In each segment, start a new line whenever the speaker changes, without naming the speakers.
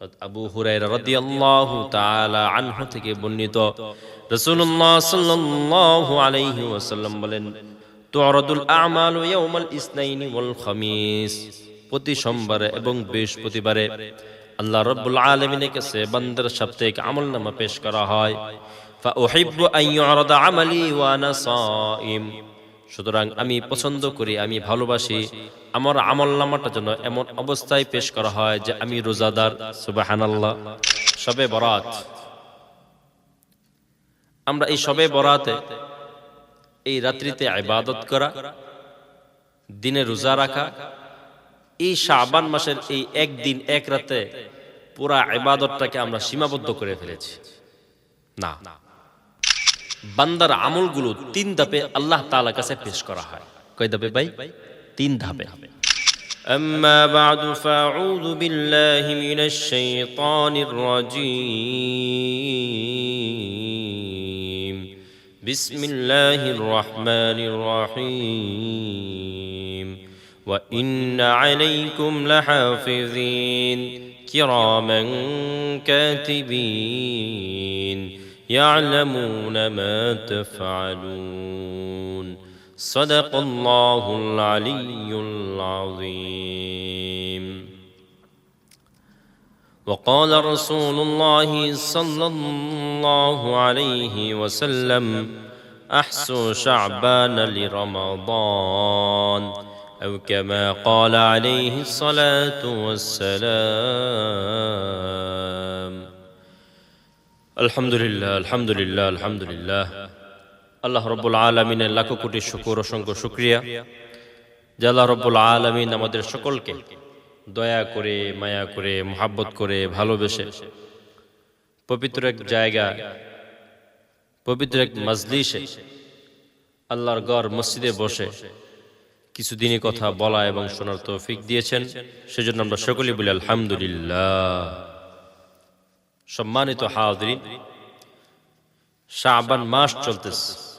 আবু হুরায়রা রাদিয়াল্লাহু তাআলা আনহু থেকে বর্ণিত। রাসূলুল্লাহ সাল্লাল্লাহু আলাইহি ওয়াসাল্লাম বলেন তুরাদুল আমালু ইয়াউমাল ইসনাইনি ওয়াল খামিস। প্রতি সোমবারে এবং বৃহস্পতিবারে আল্লাহ রাব্বুল আলামিনের কাছে বান্দার সাপ্তাহিক আমলনামা পেশ করা হয়। ফাউহিব্বু আন ইউরাদা আমালি ওয়া আনা সুতরাং আমি পছন্দ করি, আমি ভালোবাসি। আমার আমল নামাটা যেন এমন অবস্থায় পেশ করা হয় যে আমি রোজাদার, সুবাহানাল্লাহ। সবে বরাত। আমরা এই সবে বরাতে এই রাত্রিতে ইবাদত করা, দিনে রোজা রাখা, এই শাবান মাসের এই একদিন, এক রাতে পুরা ইবাদতটাকে আমরা সীমাবদ্ধ করে ফেলেছি। না। বান্দার আমলগুলো তিন ধাপে আল্লাহ তাআলার কাছে পেশ করা হয়। কয় ধাপে ভাই? তিন ধাপে أما بعد فأعوذ بالله من الشيطان الرجيم بسم الله الرحمن الرحيم وإن عليكم لحافظين كراما كاتبين يعلمون ما تفعلون صدق الله العلي العظيم. وقال رسول الله صلى الله عليه وسلم احسو شعبان لرمضان أو كما قال عليه الصلاة والسلام. الحمد لله الحمد لله الحمد لله. আল্লাহ রব্বুল আলমিনের লাখো কোটি শুকুর অসংখ্য শুক্রিয়া। যে আল্লাহ রব্বুল আলমিন আমাদের সকলকে দয়া করে, মায়া করে, মোহাব্বত করে, ভালোবেসে পবিত্র এক জায়গা, পবিত্র এক মজলিসে আল্লাহর গড় মসজিদে বসে কিছুদিনই কথা বলা এবং শোনার তৌফিক দিয়েছেন। সেজন্য আমরা সকলেই বলি আলহামদুলিল্লাহ। সম্মানিত হাজরিন শাহবান মাস চলতেছে।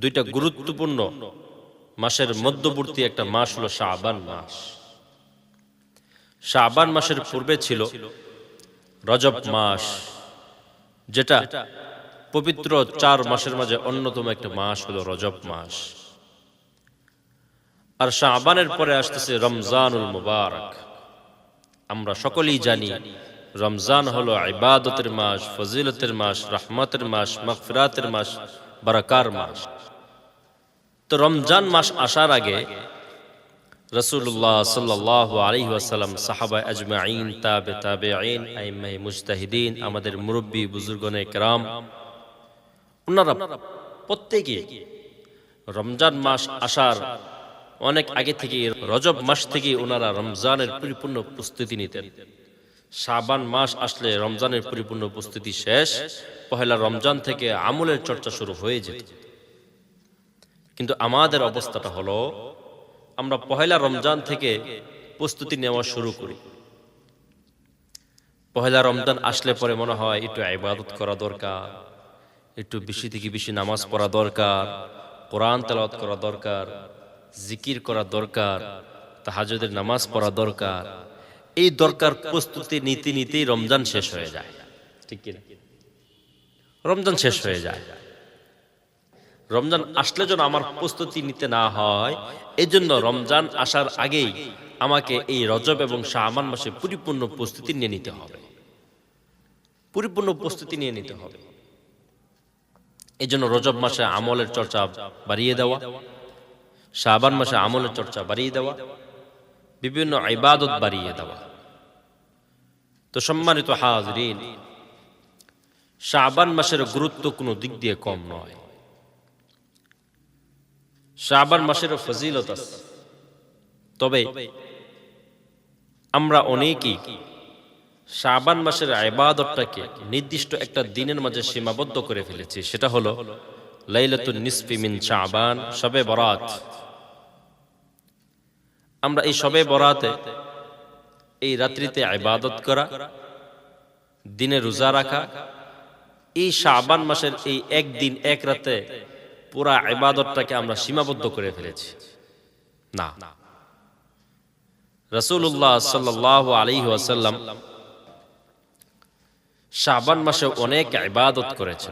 দুইটা গুরুত্বপূর্ণ মাসের মধ্যবর্তী একটা মাস হলো শাবান মাস। শাবান মাসের পূর্বে ছিল রজব মাস, যেটা পবিত্র চার মাসের মাঝে অন্যতম একটা মাস হলো রজব মাস। আর শাবানের পরে আসতেছে রমজানুল মুবারক। আমরা সকলেই জানি রমজান হলো ইবাদতের মাস, ফজিলতের মাস, রহমতের মাস, মগফিরাতের মাস বারাকার মাস। তো রমজান মাস আসার আগে রসুল্লাহ সাল্লাহ আলহি আসাল্লাম সাহাবা আজমাইন তাবে তাবে আইন আইমাই মুজতাহিদিন, আমাদের মুরব্বী বুজুর্গনে কেরাম ওনারা প্রত্যেকে রমজান মাস আসার অনেক আগে থেকে রজব মাস থেকে ওনারা রমজানের পরিপূর্ণ প্রস্তুতি নিতেন। শাবান মাস আসলে রমজানের পরিপূর্ণ উপস্থিতি শেষ। পহেলা রমজান থেকে আমলের চর্চা শুরু হয়ে যেত। কিন্তু আমাদের অবস্থাটা হলো, আমরা পহেলা রমজান থেকে প্রস্তুতি নেওয়া শুরু করি। পহেলা রমজান আসলে পরে মনে হয় একটু ইবাদত করা দরকার, একটু বেশি থেকে বেশি নামাজ পড়া দরকার, কোরআন তেলাওয়াত করা দরকার, জিকির করা দরকার তাহাজদের নামাজ পড়া দরকার। এই দরকার প্রস্তুতি নিতে নিতেই রমজান শেষ হয়ে যায়। ঠিক কিনা? রমজান শেষ হয়ে যায়। রমজান আসলে যেন আমার প্রস্তুতি নিতে না হয় এই জন্য রমজান আসার আগেই আমাকে এই রজব এবং শাহমান মাসে পরিপূর্ণ প্রস্তুতি নিয়ে নিতে হবে। পরিপূর্ণ প্রস্তুতি নিয়ে নিতে হবে। এই জন্য রজব মাসে আমলের চর্চা বাড়িয়ে দেওয়া, শাহবান মাসে আমলের চর্চা বাড়িয়ে দেওয়া বিভিন্ন ইবাদত বাড়িয়ে দেওয়া। তো সম্মানিত হাজরিন, শাবান মাসের গুরুত্ব কোনো দিক দিয়ে কম নয়। শাবান মাসের ফজিলত আছে। তবে আমরা অনেকেই শাবান মাসের ইবাদতটাকে নির্দিষ্ট একটা দিনের মাঝে সীমাবদ্ধ করে ফেলেছি। সেটা হলো, লাইলাতুন নিসফি মিন শাবান, সবে বরাত। আমরা এই সবে বরাতে এই রাত্রিতে ইবাদত করা, দিনে রোজা রাখা, এই শাবান মাসের এই একদিন এক রাতে পুরা ইবাদতটাকে আমরা সীমাবদ্ধ করে ফেলেছি। না। রাসূলুল্লাহ সাল্লাল্লাহু আলাইহি ওয়াসাল্লাম শাবান মাসে অনেক ইবাদত করেছে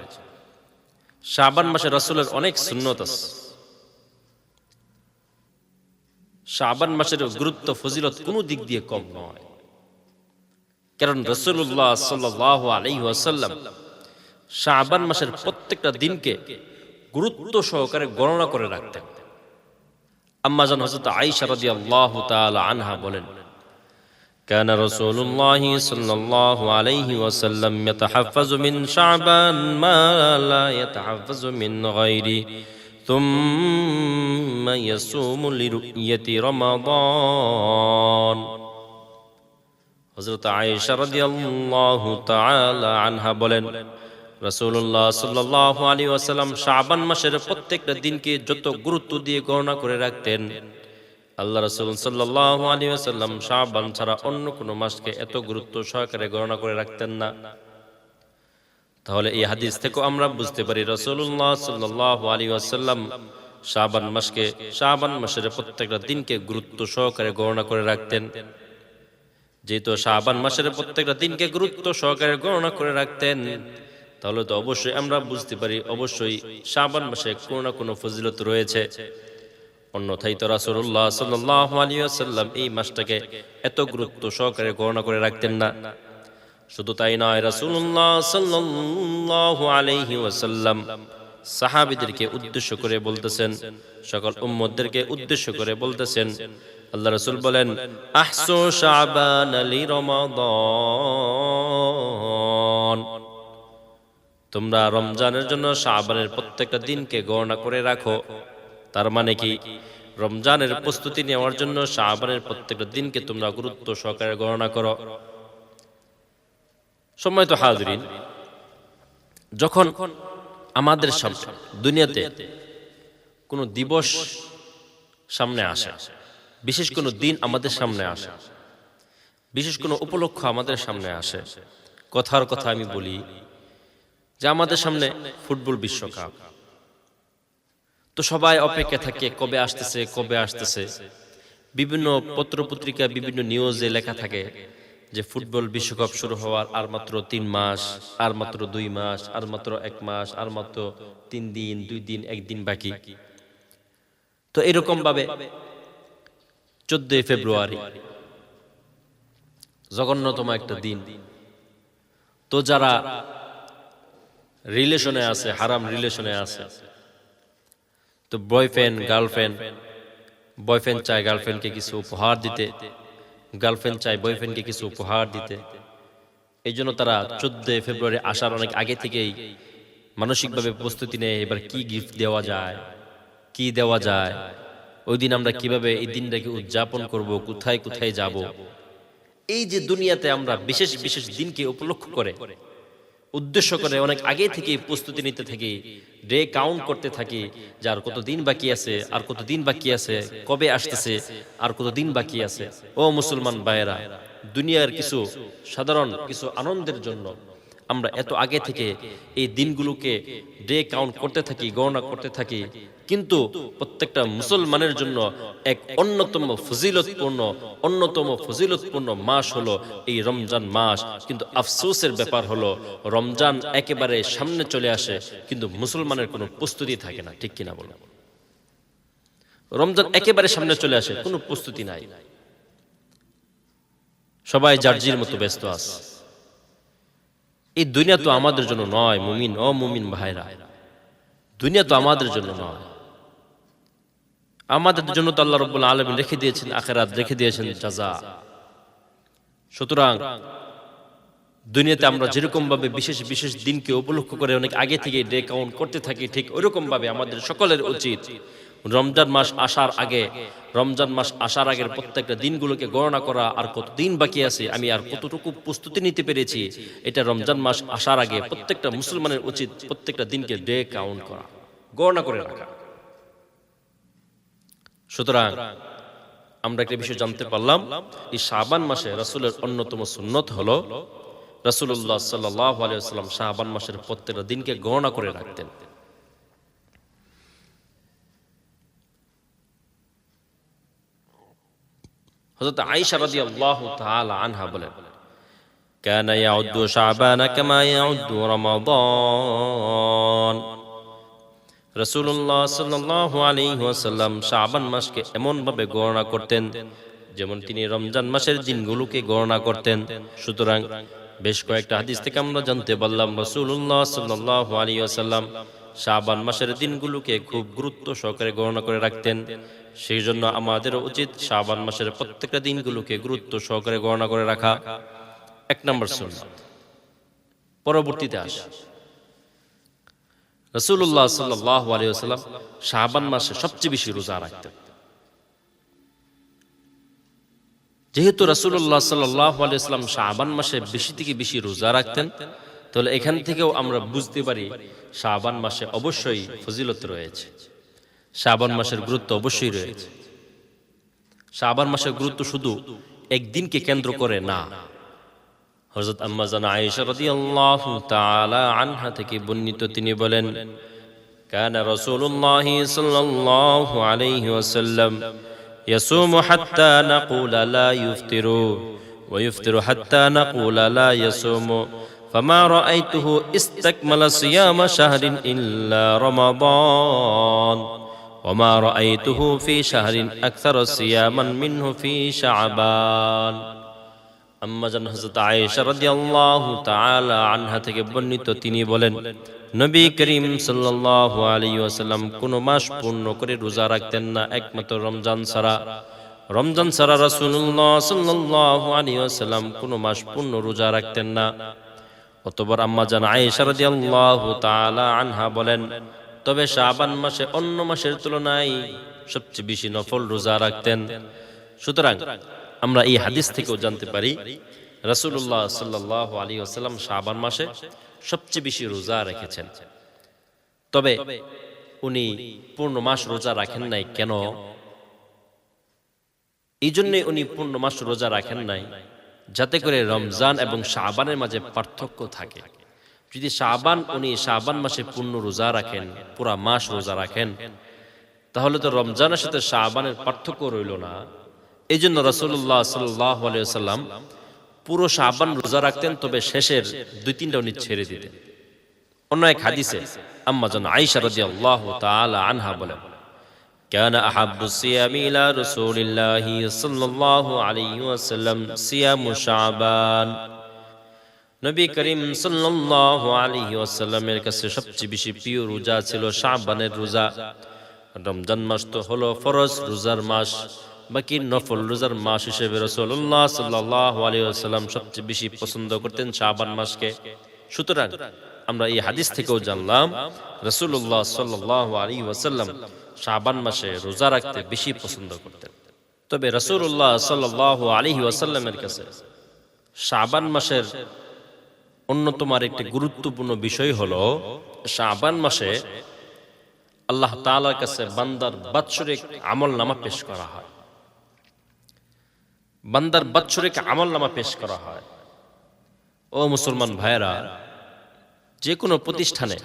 শাবান মাসে রাসূলের অনেক সুন্নত আছে। শাবান মাসের গুরুত্ব ফজিলত কোনো দিক দিয়ে কম নয় কারণ রসুল্লাহ সাল্লাহ আলাইহি ওয়াসাল্লাম শাবান মাসের প্রত্যেকটা দিনকে গুরুত্ব সহকারে গণনা করে রাখতেন আম্মা জান হযরত আয়েশা রাদিয়াল্লাহু তাআলা আনহা বলেন كان رسول الله صلى الله عليه وسلم يتحفظ من شعبان ما لا يتحفظ من غيره ثم يصوم لرؤية رمضان হজরত আয়েশা রাদিয়াল্লাহু তাআলা আনহা বলেন রাসূলুল্লাহ সাল্লাল্লাহু আলাইহি ওয়াসাল্লাম শাবান মাসের প্রত্যেকটা দিনকে যত গুরুত্ব দিয়ে গণনা করে রাখতেন আল্লাহ রাসূল সাল্লাল্লাহু আলাইহি ওয়াসাল্লাম শাবান ছাড়া অন্য কোনো মাসকে এত গুরুত্ব সহকারে গণনা করে রাখতেন না তাহলে এই হাদিস থেকে আমরা বুঝতে পারি রাসূলুল্লাহ সাল্লাল্লাহু আলাইহি ওয়াসাল্লাম শাবান মাসকে শাবান মাসের প্রত্যেকটা দিনকে গুরুত্ব সহকারে গণনা করে রাখতেন। যেহেতু শাবান মাসের প্রত্যেকটা দিনকে গুরুত্ব সহকারে গণনা করে রাখতেন, তাহলে তো অবশ্যই আমরা বুঝতে পারি অবশ্যই শাবান মাসে কোনো না কোনো ফজিলত রয়েছে। অন্যথায় তো রাসূলুল্লাহ সাল্লাল্লাহু আলাইহি ওয়াসাল্লাম এই মাসটাকে এত গুরুত্ব সহকারে গণনা করে রাখতেন না। শুধু তাই নয়, রাসূলুল্লাহ সাল্লাল্লাহু আলাইহি ওয়াসাল্লাম সাহাবীদেরকে উদ্দেশ্য করে বলতেছেন, সকল উম্মতদেরকে উদ্দেশ্য করে বলতেছেন, আল্লাহ রাসূল বলেন, আহসু শাবান লি রমাদান। তোমরা রমজানের জন্য শাবানের প্রত্যেকটা দিনকে গণনা করে রাখো। তার মানে কি? রমজানের প্রস্তুতি নেওয়ার জন্য শাবানের প্রত্যেকটা দিনকে তোমরা গুরুত্ব সহকারে গণনা করো। সময় তো হাজরিন, যখন আমাদের সামনে, দুনিয়াতে কোনো দিবস সামনে আসে, বিশেষ কোনো দিন আমাদের সামনে আসে, বিশেষ কোনো উপলক্ষ আমাদের সামনে আসে, কথার কথা আমি বলি যে আমাদের সামনে ফুটবল বিশ্বকাপ। তো সবাই অপেক্ষা থাকে, কবে আসতেছে কবে আসতেছে, বিভিন্ন পত্রপত্রিকা, বিভিন্ন নিউজে লেখা থাকে যে ফুটবল বিশ্বকাপ শুরু হওয়ার আর মাত্র তিন মাস, আর মাত্র দুই মাস, আর মাত্র এক মাস, আর মাত্র তিন দিন, দুই দিন, একদিন বাকি। তো এরকম ভাবে চোদ্দই ফেব্রুয়ারি, জঘন্যতম একটা দিন। তো যারা রিলেশনে আছে, হারাম রিলেশনে আছে, তো বয়ফ্রেন্ড গার্লফ্রেন্ড বয়ফ্রেন্ড চায় গার্লফ্রেন্ডকে কিছু উপহার দিতে। গার্লফ্রেন্ড চায়, বয়ফ্রেন্ডকে কিছু উপহার দিতে। এই জন্য তারা চোদ্দই ফেব্রুয়ারি আসার অনেক আগে থেকেই মানসিকভাবে প্রস্তুতি নেয়, এবার কি গিফট দেওয়া যায়, কি দেওয়া যায়, ওই দিন আমরা কীভাবে এই দিনটাকে উদযাপন করব, কোথায় কোথায় যাব। এই যে দুনিয়াতে আমরা বিশেষ বিশেষ দিনকে উপলক্ষ করে উদ্দেশ্য করে অনেক আগে থেকে প্রস্তুতি নিতে থাকি, ডে কাউন্ট করতে থাকি যে আর কত দিন বাকি আছে, আর কত দিন বাকি আছে, কবে আসতেছে, আর কত দিন বাকি আছে। ও মুসলমান ভাইয়েরা, দুনিয়ার কিছু সাধারণ, কিছু আনন্দের জন্য আমরা এত আগে থেকে এই দিনগুলোকে ডে কাউন্ট করতে থাকি গণনা করতে থাকি। কিন্তু প্রত্যেকটা মুসলমানের জন্য এক অন্যতম ফজিলতপূর্ণ অন্যতম ফজিলতপূর্ণ মাস হলো এই রমজান মাস। কিন্তু আফসোসের ব্যাপার হলো রমজান একেবারে সামনে চলে আসে কিন্তু মুসলমানের কোনো প্রস্তুতি থাকে না ঠিক কিনা বলো রমজান একেবারে সামনে চলে আসে কোনো প্রস্তুতি নাই। সবাই জার্জির মতো ব্যস্ত আছে। এই দুনিয়া তো আমাদের জন্য নয়, মুমিন, ও মুমিন ভাইরা। দুনিয়া তো আমাদের জন্য নয়। আমাদের জন্য তো আল্লাহ রব্বুল আলমিন রেখে দিয়েছেন আখেরাত, রেখে দিয়েছেন জাজা সুতরাং দুনিয়াতে আমরা যেরকম ভাবে বিশেষ বিশেষ দিনকে উপলক্ষ করে অনেক আগে থেকে ডে কাউন্ট করতে থাকি, ঠিক ওইরকম ভাবে আমাদের সকলের উচিত রমজান মাস আসার আগে রমজান মাস আসার আগের প্রত্যেকটা দিনগুলোকে গণনা করা আর কত দিন বাকি আছে আমি আর কতটুকু প্রস্তুতি নিতে পেরেছি এটা রমজান মাস আসার আগে প্রত্যেকটা মুসলমানের উচিত প্রত্যেকটা দিনকে ডে কাউন্ট করা। গণনা করে রাখা। সুতরাং আমরা একটা বিষয় জানতে পারলাম এই শাবান মাসে রাসূলের অন্যতম সুন্নত হলো রাসূলুল্লাহ সাল্লাল্লাহু আলাইহি ওয়াসাল্লাম শাবান মাসের প্রত্যেকটা দিনকে গণনা করে রাখতেন। হযরত আয়েশা রাদিয়াল্লাহু তাআলা আনহা বলেন كان يعد شعبان كما يعد رمضان রসুল্লাহ সাল্লাহ আলী ওয়াসাল্লাম শাবান মাসকে এমনভাবে গণনা করতেন যেমন তিনি রমজান মাসের দিনগুলোকে গণনা করতেন সুতরাং বেশ কয়েকটা হাদিস থেকে আমরা জানতে পারলাম রসুল্লাহ সাল্লাহ আলী ওয়াসাল্লাম শাবান মাসের দিনগুলোকে খুব গুরুত্ব সহকারে গণনা করে রাখতেন সেই জন্য আমাদের উচিত শাবান মাসের প্রত্যেকটা দিনগুলোকে গুরুত্ব সহকারে গণনা করে রাখা। এক নম্বর পরবর্তীতে আসা। রসুল্লাহ সাল্লাহ আলিয়াল্লাম শাহবান মাসে সবচেয়ে বেশি রোজা রাখতেন। যেহেতু রসুল্লাহ সাল্লাহ আলিয়াল্লাম শাহবান মাসে বেশি থেকে বেশি রোজা রাখতেন, তাহলে এখান থেকেও আমরা বুঝতে পারি শাহবান মাসে অবশ্যই ফজিলত রয়েছে। শাহবান মাসের গুরুত্ব অবশ্যই রয়েছে শাহবান মাসের গুরুত্ব শুধু একদিনকে কেন্দ্র করে না হযরত আম্মা জানা আয়েশা রাদিয়াল্লাহু তাআলা আনহা থেকে বর্ণিত তিনি বলেন كان رسول الله صلى الله عليه وسلم يصوم حتى نقول لا يفطر ويفطر حتى نقول لا يصوم فما رأيته استكمل صيام شهر إلا رمضان وما رأيته في شهر أكثر صياما منه في شعبان আম্মাজান হযরত আয়েশা রাদিয়াল্লাহু তাআলা আনহা থেকে বর্ণিত তিনি বলেন নবী করিম সাল্লাল্লাহু আলাইহি ওয়াসাল্লাম কোন মাস পূর্ণ করে রোজা রাখতেন না একমাত্র রমজান ছাড়া রমজান ছাড়া রাসূলুল্লাহ সাল্লাল্লাহু আলাইহি ওয়াসাল্লাম কোন মাস পূর্ণ রোজা রাখতেন না অতবার আম্মাজান আয়েশা রাদিয়াল্লাহু তাআলা আনহা বলেন তবে শাবান মাসে অন্য মাসের তুলনায় সবচেয়ে বেশি নফল রোজা রাখতেন। সুতরাং আমরা এই হাদিস থেকেও জানতে পারি, রাসূলুল্লাহ সাল্লাল্লাহু আলী আসাল্লাম শাবান মাসে সবচেয়ে বেশি রোজা রেখেছেন। তবে উনি পূর্ণ মাস রোজা রাখেন নাই কেন? এই জন্যে উনি পূর্ণ মাস রোজা রাখেন নাই, যাতে করে রমজান এবং শাবানের মাঝে পার্থক্য থাকে। যদি শাবান উনি শাবান মাসে পূর্ণ রোজা রাখেন পুরা মাস রোজা রাখেন তাহলে তো রমজানের সাথে শাবানের পার্থক্য রইল না এই জন্য রসুল্লাহ সাল্লাম পুরো শাহবান রোজা রাখতেন তবে শেষের দুই তিনটা উনি ছেড়ে দিতেন অন্য এক হাদিসে আম্মা জন আইসা রাজি আল্লাহ আনহা বলেন كان أحب الصيام إلى رسول الله صلى الله عليه وسلم صيام شعبان নবী করিম সাল্লাল্লাহু আলাইহি ওয়াসাল্লামের কাছে সবচেয়ে বেশি প্রিয় রোজা ছিল শাবানের রোজা। রমজান মাস তো হলো ফরজ রোজার মাস, বাকি নফল রোজার মাস হিসেবে রসুল্লাহ সাল্লাহ আলিয়াল্লাম সবচেয়ে বেশি পছন্দ করতেন শাহবান মাসকে। সুতরাং আমরা এই হাদিস থেকেও জানলাম রসুল্লাহ সাল্লাহ আলী ওয়াসাল্লাম শাহবান মাসে রোজা রাখতে বেশি পছন্দ করতেন। তবে রসুল্লাহ সাল্লাহ আলী ওয়াসাল্লামের কাছে শাহবান মাসের অন্যতম একটি গুরুত্বপূর্ণ বিষয় হল শাহবান মাসে আল্লাহ তালার কাছে বান্দার বাৎসরিক আমল নামা পেশ করা হয়। বান্দার বাৎসরিক আমল নামা পেশ করা হয়। ও মুসলমান ভাইয়েরা, যে কোনো প্রতিষ্ঠানে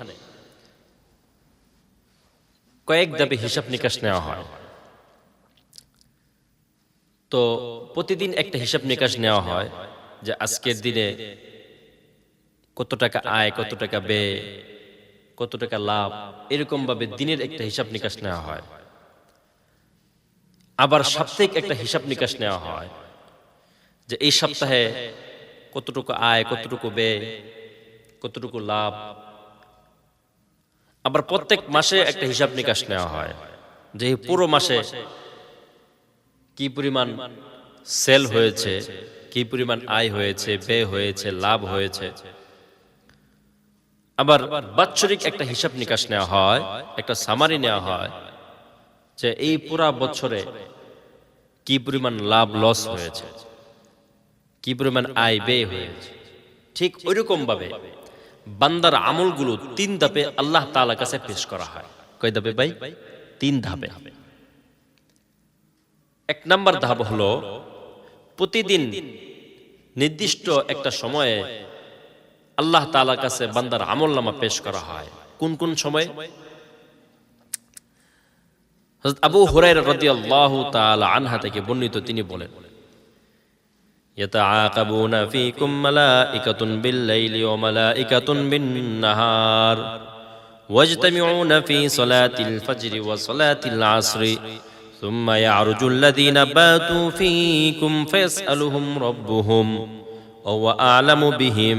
কয়েক দাবি হিসাব নিকাশ নেওয়া হয়। তো প্রতিদিন একটা হিসাব নিকাশ নেওয়া হয় যে আজকের দিনে কত টাকা আয়, কত টাকা ব্যয়, কত টাকা লাভ এরকম ভাবে দিনের একটা হিসাব নিকাশ নেওয়া হয়। আবার সাপ্তাহিক একটা হিসাব নিকাশ নেওয়া হয় যে এই সপ্তাহে কতটুকু আয়, কতটুকু ব্যয়, কতটুকু লাভ। আবার প্রত্যেক মাসে একটা হিসাব নিকাশ নেওয়া হয় যে পুরো মাসে কি পরিমাণ সেল হয়েছে, কি পরিমাণ আয় হয়েছে, ব্যয় হয়েছে, লাভ হয়েছে। আবার বাৎসরিক একটা হিসাব নিকাশ নেওয়া হয়, একটা সামারি নেওয়া হয় যে এই পুরা বছরে কি পরিমাণ লাভ লস হয়েছে, কি পরিমাণ আয় ব্যয় হয়েছে। ঠিক ওইরকম ভাবে বান্দার আমলগুলো তিন ধাপে আল্লাহ তালা কাছে পেশ করা হয়। কয় ধাপে ভাই? তিন ধাপে। এক নাম্বার ধাপ হলো প্রতিদিন নির্দিষ্ট একটা সময়ে আল্লাহ তালার কাছে বান্দার আমল নামা পেশ করা হয় কোন কোন সময় আবু হুরাইরা রাদিয়াল্লাহু তাআলা আনহা থেকে বর্ণিত তিনি বলেন يتعاقبون فيكم ملائكة بالليل وملائكة بالنهار واجتمعون في صلاة الفجر وصلاة العصر ثم يعرج الذين باتوا فيكم فيسألهم ربهم وهو أعلم بهم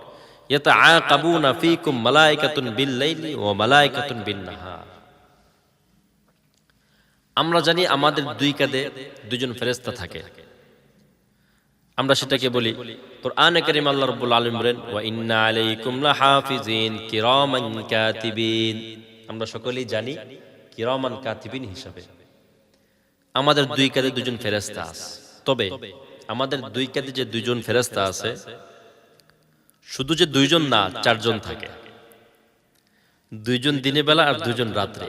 আমরা জানি আমাদের দুই কাঁধে দুজন ফেরেশতা থাকে। আমরা সেটাকে বলি, কোরআনে কারীম আল্লাহ আমরা সকলেই জানি কাতিবিন হিসাবে। আমাদের দুই কাঁধে দুজন ফেরেশতা আছে। তবে আমাদের দুই কাঁধে যে দুইজন ফেরেশতা আছে শুধু যে দুইজন না, চারজন থাকে। দুইজন দিনের বেলা আর দুইজন রাত্রে।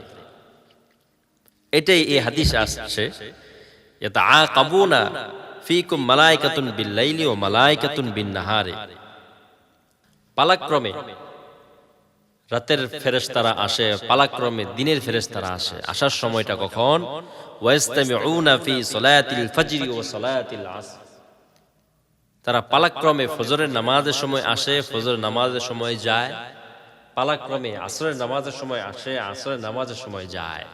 এটাই এই হাদিস আসছে আ কাবুনা ফিকুম মালাইকাতুন বিল্লাইলি ও মালাইকাতুন বিন নাহারে পালাক্রমে রাতের ফেরেশতারা আসে, পালাক্রমে দিনের ফেরেশতারা আসে। আসার সময়টা কখন? ওয়াইস্তামিউনা ফি সলাতিল ফজরি ও সলাতিল আসর তারা পালাক্রমে ফজরের নামাজের সময় আসে, ফজরের নামাজের সময় যায়। পালাক্রমে আসরের নামাজের সময় আসে, আসরের নামাজের সময় যায়।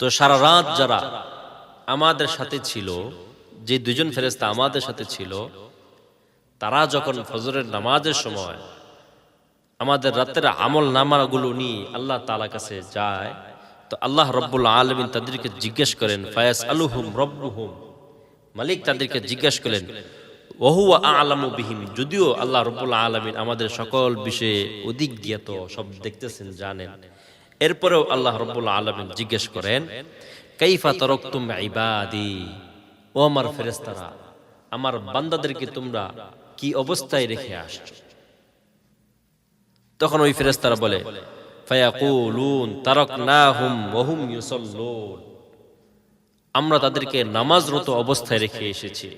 তো সারা রাত যারা আমাদের সাথে ছিল, যে দুজন ফেরেস্তা আমাদের সাথে ছিল, তারা যখন ফজরের নামাজের সময় আমাদের রাতের আমল নামাগুলো নিয়ে আল্লাহ তালা কাছে যায়, তো আল্লাহ রব্বুল আলমিন তাদেরকে জিজ্ঞেস করেন ফায়াস আলুহুম রব্বুহুম। মালিক তাদেরকে জিজ্ঞেস করলেন ওহুয়া আলামু বিহিম? যদিও আল্লাহ আলমিন আমাদের সকল বিষয়ে অধিক জ্ঞাত সব দেখতেছেন জানেন। এরপরেও আল্লাহ আলমিন জিজ্ঞেস করেন কাইফা তরকতুম ইবাদি? ও আমার ফেরেস্তারা আমার বান্দাদেরকে তোমরা কি অবস্থায় রেখে আসছো তখন ওই ফেরেস্তারা বলে ফায়াকুলুন তারাকনাহুম ওহুম ইউসাল্লুন। আমরা তাদেরকে নামাজরত অবস্থায় রেখে এসেছি।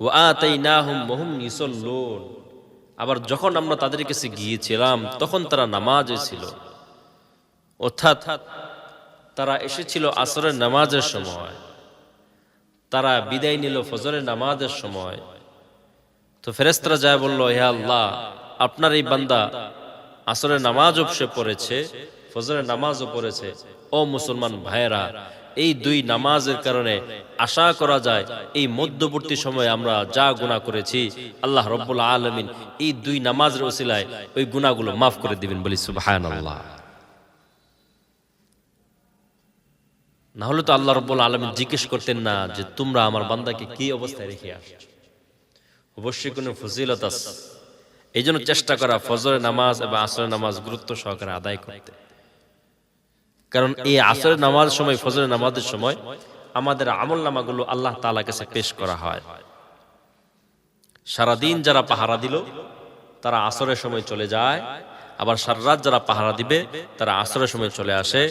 ও আতাইনাহুম ওহুম ইউসাল্লুন। আবার যখন আমরা তাদের কাছে গিয়েছিলাম, তখন তারা নামাজে ছিল। অর্থাৎ তারা এসেছিল আসরের নামাজের সময়। তারা বিদায় নিল ফজরের নামাজের সময়। তো ফেরেস্তারা যায় বলল, হে আল্লাহ, আপনার এই বান্দা আসরের নামাজও সে পড়েছে, ফজরের নামাজও পড়েছে। ও মুসলমান ভাইয়েরা এই দুই নামাজের কারণে আশা করা যায় এই মধ্যবর্তী সময়ে আমরা যা গুণা করেছি, আল্লাহ রব্বুল আলমিন এই দুই নামাজের ওসিলায় ওই গুণাগুলো মাফ করে দিবেন বলি সুবাহান আল্লাহ না হলে তো আল্লাহ রব্বুল আলমিন জিজ্ঞেস করতেন না যে তোমরা আমার বান্দাকে কি অবস্থায় রেখে আসছো। অবশ্যই কোনো ফজিলত আছে। এই চেষ্টা করা ফজরের নামাজ এবং আসরের নামাজ গুরুত্ব সহকারে আদায় করতে। কারণ এই আসরের নামাজের সময় ফজরের নামাজের সময় আমাদের আমল নামাগুলো আল্লাহ তালা কাছে পেশ করা হয়। সারাদিন যারা পাহারা দিল তারা আসরের সময় চলে যায়। আবার সাররাত যারা পাহারা দিবে তারা আসরের সময় চলে আসে।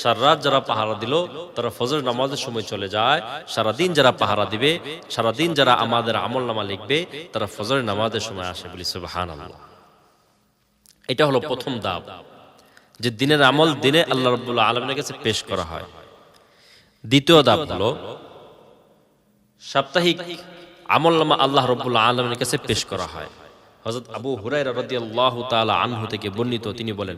সাররাত যারা পাহারা দিল তারা ফজর নামাজের সময় চলে যায়। সারাদিন যারা পাহারা দিবে সারাদিন যারা আমাদের আমল নামা লিখবে তারা ফজরের নামাজের সময় আসে বলি সুবাহান এটা হলো প্রথম দাব যে দিনের আমল দিনে আল্লাহ রব্বুল্লাহ আলমের কাছে পেশ করা হয় দ্বিতীয় দাব হলো সাপ্তাহিক আমল নামা আল্লাহ রব্বুল্লাহ আলমের কাছে পেশ করা হয় হযরত আবু হুরায়রা রাদিয়াল্লাহু তাআলা আনহু থেকে বর্ণিত তিনি বলেন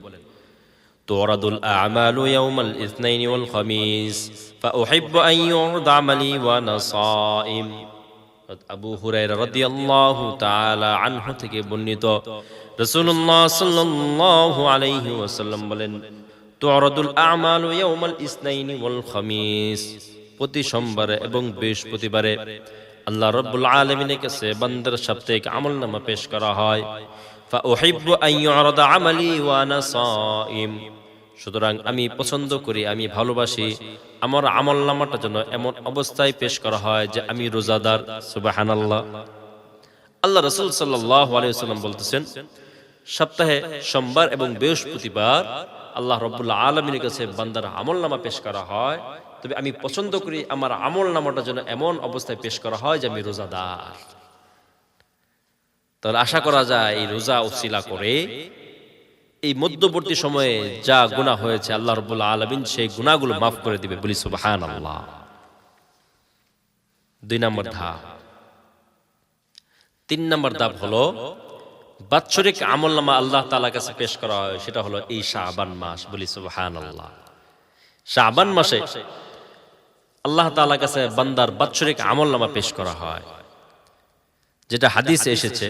تعرض الأعمال يوم الاثنين والخميس فأحب أن يعرض عملي وأنا صائم আবু হুরায়রা রাদিয়াল্লাহু তাআলা আনহু থেকে বর্ণিত রাসূলুল্লাহ সাল্লাল্লাহু আলাইহি ওয়াসাল্লাম বলেন তু'রাদুল আ'মালু ইয়াওমাল ইসনাইনি ওয়াল খামিস প্রতি সোমবারে এবং বৃহস্পতিবারে আল্লাহ রব্বুল আলমিনের কাছে বান্দার সাপ্তাহিক আমল নামা পেশ করা হয় فأحب أن يعرض عملي وأنا صائم সুতরাং আমি পছন্দ করি, আমি ভালোবাসি। আমার আমল নামাটা যেন এমন অবস্থায় পেশ করা হয় যে আমি রোজাদার, সুবাহানাল্লাহ। আল্লাহ রসুল সাল্লাহ আলিয়াল্লাম বলতেছেন, সপ্তাহে সোমবার এবং বৃহস্পতিবার আল্লাহ রব্বুল্লাহ আলমিনের কাছে বান্দার আমল নামা পেশ করা হয়। তবে আমি পছন্দ করি আমার আমল নামাটা যেন এমন অবস্থায় পেশ করা হয় যে আমি রোজাদার। তাহলে আশা করা যায় এই রোজা উসিলা করে এই মধ্যবর্তী সময়ে যা গুণা হয়েছে আল্লাহ রব্বুল্লাহ আলমিন সেই গুণাগুলো মাফ করে দিবে। বলি সুবাহান আল্লাহ দুই নম্বর ধাপ। তিন নম্বর ধাপ হলো, বাৎসরিক আমল নামা আল্লাহ তালা কাছে পেশ করা হয়, সেটা হলো এই শাহবান মাস। বলি সুবাহান আল্লাহ শাহবান মাসে আল্লাহ তালা কাছে বান্দার বাৎসরিক আমল নামা পেশ করা হয়, যেটা হাদিসে এসেছে।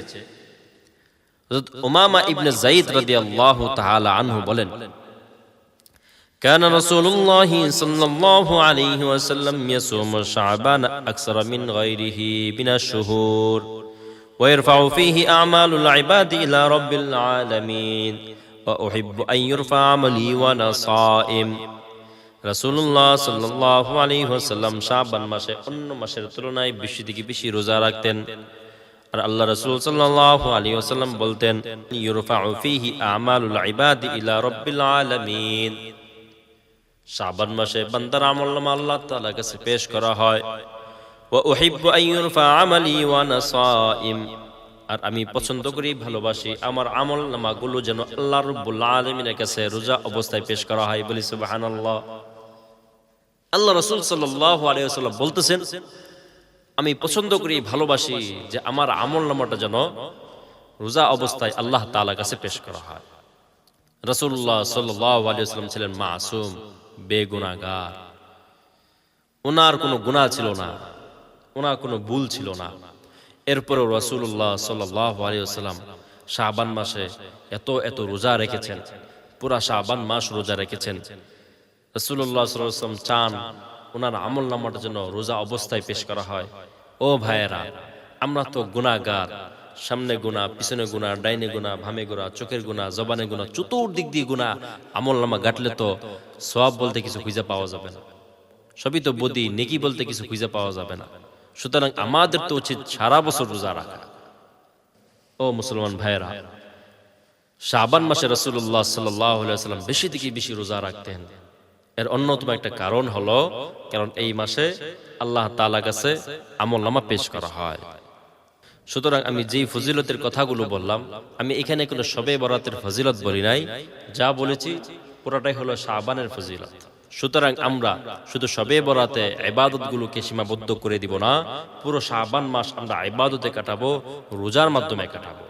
উমামা ইবনে জাইদ রাদিয়াল্লাহু তাআলা আনহু বলেন كان رسول الله صلى الله عليه وسلم يصوم شعبان أكثر من غيره من الشهور ويرفع فيه أعمال العباد إلى رب العالمين وأحب أن يرفع عملي وأنا صائم রাসূলুল্লাহ সাল্লাল্লাহু আলাইহি ওয়াসাল্লাম শাবান মাসে অন্য মাসের তুলনায় বেশি থেকে বেশি রোজা রাখতেন আর আল্লাহ রাসূল সাল্লাল্লাহু আলাইহি ওয়াসাল্লাম বলতেন ইউরফাউ ফীহি আমালুল ইবাদি ইলা রাব্বিল শাবান মাসে বান্দার আমলনামা আল্লাহ তাআলার কাছে পেশ করা হয়। আর আমি পছন্দ করি, ভালোবাসি। আমার আমল নামাগুলো যেন আল্লাহ রব্বুল আলমিনের কাছে রোজা অবস্থায় পেশ করা হয় বলি সুবহানাল্লাহ। আল্লাহ রসুল সাল্লাহ বলতেছেন আমি পছন্দ করি, ভালোবাসি যে আমার আমল নামাটা যেন রোজা অবস্থায় আল্লাহ তালা কাছে পেশ করা হয়। রসুল্লাহ সাল্লাহ আলিয়াল্লাম ছিলেন মাসুম, বেগুনাগার। ওনার কোনো গুণা ছিল না, ওনার কোনো ভুল ছিল না। এরপরেও রসুল্লাহ সাল্লাহ আলিয়াল্লাম শাহবান মাসে এত এত রোজা রেখেছেন, পুরা শাহবান মাস রোজা রেখেছেন। রসুল্লাহ সাল্লাম চান ওনার আমল নামাটা জন্য রোজা অবস্থায় পেশ করা হয়। ও ভাইয়েরা, আমরা তো গুণাগার সামনে গুণা পিছনে গুণা ডাইনে গুণা ভামে গুণা চোখের গুণা জবানে গুণা চতুর্দিক দিয়ে গুণা আমল নামা গাটলে তো সব বলতে কিছু খুঁজে পাওয়া যাবে না। সবই তো বদি, নেকি বলতে কিছু খুঁজে পাওয়া যাবে না। সুতরাং আমাদের তো উচিত সারা বছর রোজা রাখা। ও মুসলমান ভাইয়েরা, শাবান মাসে রসুল্লাহ সাল্লাম বেশি থেকে বেশি রোজা রাখতেন। এর অন্যতম একটা কারণ হলো, কারণ এই মাসে আল্লাহ তালা কাছে আমল নামা পেশ করা হয়। সুতরাং আমি যেই ফজিলতের কথাগুলো বললাম, আমি এখানে কোনো সবে বরাতের ফজিলত বলি নাই, যা বলেছি পুরাটাই হলো শাহবানের ফজিলত। সুতরাং আমরা শুধু সবে বরাতে এবাদত গুলোকে সীমাবদ্ধ করে দিব না, পুরো শাহবান মাস আমরা এবাদতে কাটাবো, রোজার মাধ্যমে কাটাবো।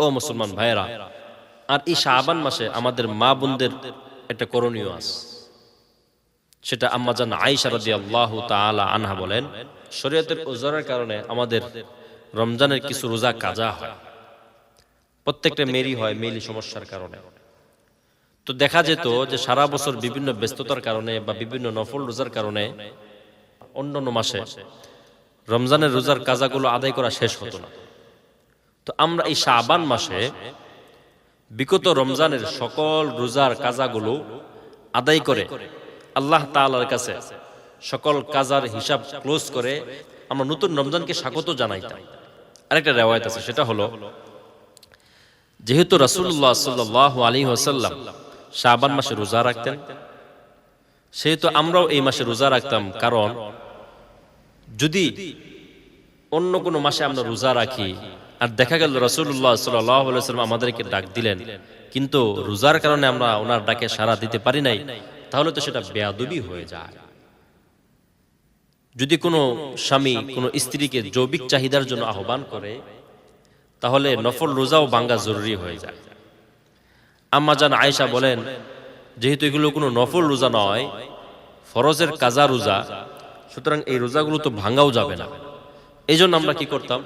ও মুসলমান ভাইয়েরা, আর এই শাহবান মাসে আমাদের মা বোনদের একটা করণীয় আছে। সেটা আম্মাজান আইসা রাদি আল্লাহ তালা আনহা বলেন, শরীয়তের ওজনের কারণে আমাদের রমজানের কিছু রোজা কাজা হয়। প্রত্যেকটা মেরি হয় মেলি সমস্যার কারণে। তো দেখা যেত যে সারা বছর বিভিন্ন ব্যস্ততার কারণে বা বিভিন্ন নফল রোজার কারণে অন্যান্য মাসে রমজানের রোজার কাজাগুলো আদায় করা শেষ হতো না। তো আমরা এই শাবান মাসে বিগত রমজানের সকল রোজার কাজাগুলো আদায় করে আল্লাহ তালার কাছে সকল কাজার হিসাব ক্লোজ করে আমরা নতুন রমজানকে স্বাগত জানাইতাম আরেকটা রেওয়ায়ত আছে, সেটা হলো, যেহেতু রাসুল্লাহ সাল্লাহ আলী ওসাল্লাম শাহবান মাসে রোজা রাখতেন, সেহেতু আমরাও এই মাসে রোজা রাখতাম, কারণ যদি অন্য কোনো মাসে আমরা রোজা রাখি আর দেখা গেল রসুল্লাহ সাল্লাম আমাদেরকে ডাক দিলেন। কিন্তু রোজার কারণে আমরা ওনার ডাকে সারা দিতে পারি নাই, তাহলে তো সেটা বেয়াদবি হয়ে যায়। যদি কোনো স্বামী কোনো স্ত্রীকে জৈবিক চাহিদার জন্য আহ্বান করে, তাহলে নফল রোজাও বাঙ্গা জরুরি হয়ে যায়। আম্মা জান আয়েশা বলেন, যেহেতু এগুলো কোনো নফল রোজা নয়, ফরজের কাজা রোজা, সুতরাং এই রোজাগুলো তো ভাঙ্গাও যাবে না। এই জন্য আমরা কি করতাম?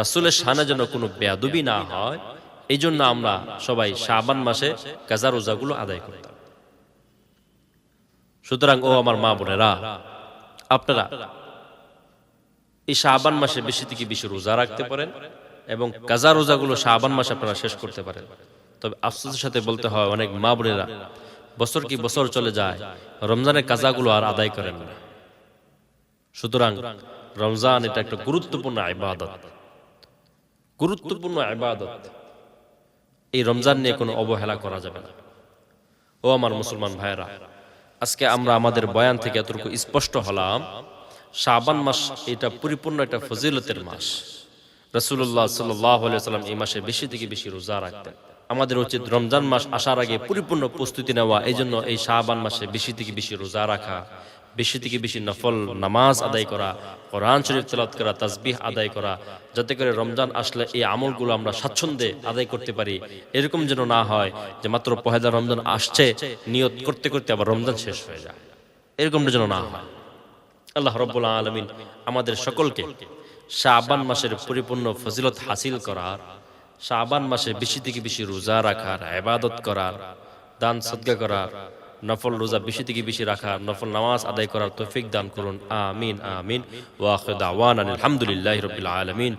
রাসুলের সানে যেন কোনো বেয়াদবি না হয় এই জন্য আমরা সবাই শাবান মাসে কাজা রোজাগুলো আদায় করতাম। সুতরাং ও আমার মা বোনেরা, আপনারা এই শাবান মাসে বেশি থেকে বেশি রোজা রাখতে পারেন এবং কাজা রোজাগুলো শাবান মাসে আপনারা শেষ করতে পারেন। তবে আফসোসের সাথে বলতে হয়, অনেক মা বোনেরা, বছর কি বছর চলে যায়, রমজানের কাজাগুলো আর আদায় করেন না। সুতরাং রমজান এটা একটা গুরুত্বপূর্ণ ইবাদত। গুরুত্বপূর্ণ আবাদত এই রমজান নিয়ে কোনো অবহেলা করা যাবে না। ও আমার মুসলমান ভাইরা আজকে আমরা আমাদের বয়ান থেকে এতটুকু স্পষ্ট হলাম, শাবান মাস এটা পরিপূর্ণ একটা ফজিলতের মাস। রসুল্লাহ সাল্লাম এই মাসে বেশি থেকে বেশি রোজা রাখতেন। আমাদের উচিত রমজান মাস আসার আগে পরিপূর্ণ প্রস্তুতি নেওয়া এই জন্য এই শাহবান মাসে বেশি থেকে বেশি রোজা রাখা বেশি থেকে বেশি নফল নামাজ আদায় করা, কোরআন শরীফ তেলাত করা তাজবিহ আদায় করা, যাতে করে রমজান আসলে এই আমলগুলো আমরা স্বাচ্ছন্দ্যে আদায় করতে পারি। এরকম যেন না হয় যে মাত্র পহেলা রমজান আসছে, নিয়ত করতে করতে আবার রমজান শেষ হয়ে যায়। এরকমটা যেন না হয়। আল্লাহ রব্বুল্লাহ আলমিন আমাদের সকলকে শাবান মাসের পরিপূর্ণ ফজিলত হাসিল করার শাবান মাসে বেশি থেকে বেশি রোজা রাখার আবাদত করার, দান সদ্গা করার নফল রোজা বেশি থেকে বেশি রাখা, নফল নামাজ আদায় করার তৌফিক দান করুন। আমিন আমিন। ওয়াখির দাওয়ানা আলহামদুলিল্লাহ রবিল আলামিন।